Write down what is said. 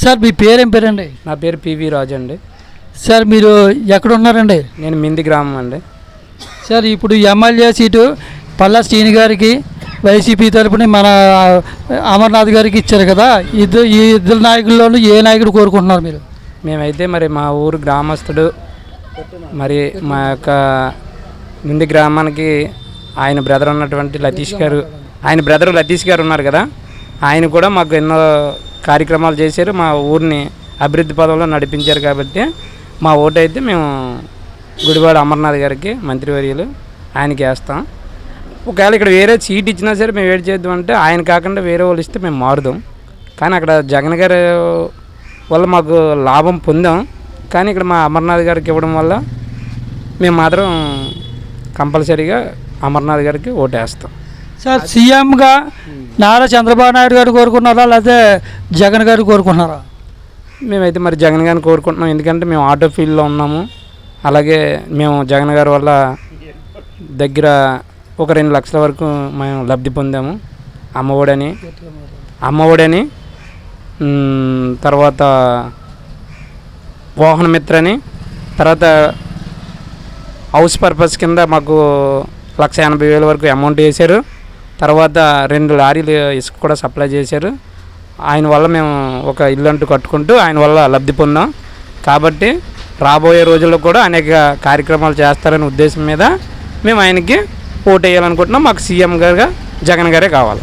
Sir మీ పేరేం పేరండి? నా పేరు పివి రాజు అండి. సార్ మీరు ఎక్కడ ఉన్నారండి నేను మింది గ్రామం అండి. సార్ ఇప్పుడు ఎమ్మెల్యే సీటు పల్లా శ్రీని గారికి వైసీపీ తరపున మన అమర్నాథ్ గారికి ఇచ్చారు కదా. ఇద్దరు ఈ ఇద్దరు నాయకుల్లోనూ ఏ నాయకుడు కోరుకుంటున్నారు మీరు? మేమైతే మరి మా ఊరు గ్రామస్తుడు మరి మా యొక్క మింది గ్రామానికి ఆయన బ్రదర్ ఉన్నటువంటి లతీష్ గారు ఆయన బ్రదర్ లతీష్ గారు ఉన్నారు కదా. ఆయన కూడా మాకు ఎన్నో కార్యక్రమాలు చేశారు. మా ఊరిని అభివృద్ధి పదంలో నడిపించారు కాబట్టి మా ఓటు అయితే మేము గుడివాడ అమర్నాథ్ గారికి మంత్రివర్యులు ఆయనకి వేస్తాం. ఒకవేళ ఇక్కడ వేరే సీట్ ఇచ్చినా సరే మేము వేడి చేద్దాం అంటే ఆయన కాకుండా వేరే వాళ్ళు ఇస్తే మేము మారుదాం. కానీ అక్కడ జగన్ గారు వల్ల మాకు లాభం పొందాం. కానీ ఇక్కడ మా అమర్నాథ్ గారికి ఇవ్వడం వల్ల మేము మాత్రం కంపల్సరీగా అమర్నాథ్ గారికి ఓటేస్తాం. సార్ సీఎంగా నారా చంద్రబాబు నాయుడు గారు కోరుకున్నారా? లేకపోతే జగన్ గారు కోరుకున్నారా మేమైతే మరి జగన్ గారిని కోరుకుంటున్నాం. ఎందుకంటే మేము ఆటో ఫీల్డ్లో ఉన్నాము. అలాగే మేము జగన్ గారి వల్ల దగ్గర ఒక రెండు లక్షల వరకు మేము లబ్ధి పొందాము. అమ్మఒడని. అమ్మఒడని. మ్, తర్వాత మిత్ర అని తర్వాత హౌస్ పర్పస్ కింద మాకు లక్ష ఎనభై వేల వరకు అమౌంట్ వేశారు. తర్వాత రెండు లారీలు ఇసుక కూడా సప్లై చేశారు. ఆయన వల్ల మేము ఒక ఇల్లు అంటూ కట్టుకుంటూ ఆయన వల్ల లబ్ధి పొందాం. కాబట్టి రాబోయే రోజుల్లో కూడా అనేక కార్యక్రమాలు చేస్తారనే ఉద్దేశం మీద మేము ఆయనకి ఓటు వేయాలనుకుంటున్నాం. మాకు సీఎం గారుగా జగన్ గారే కావాలి.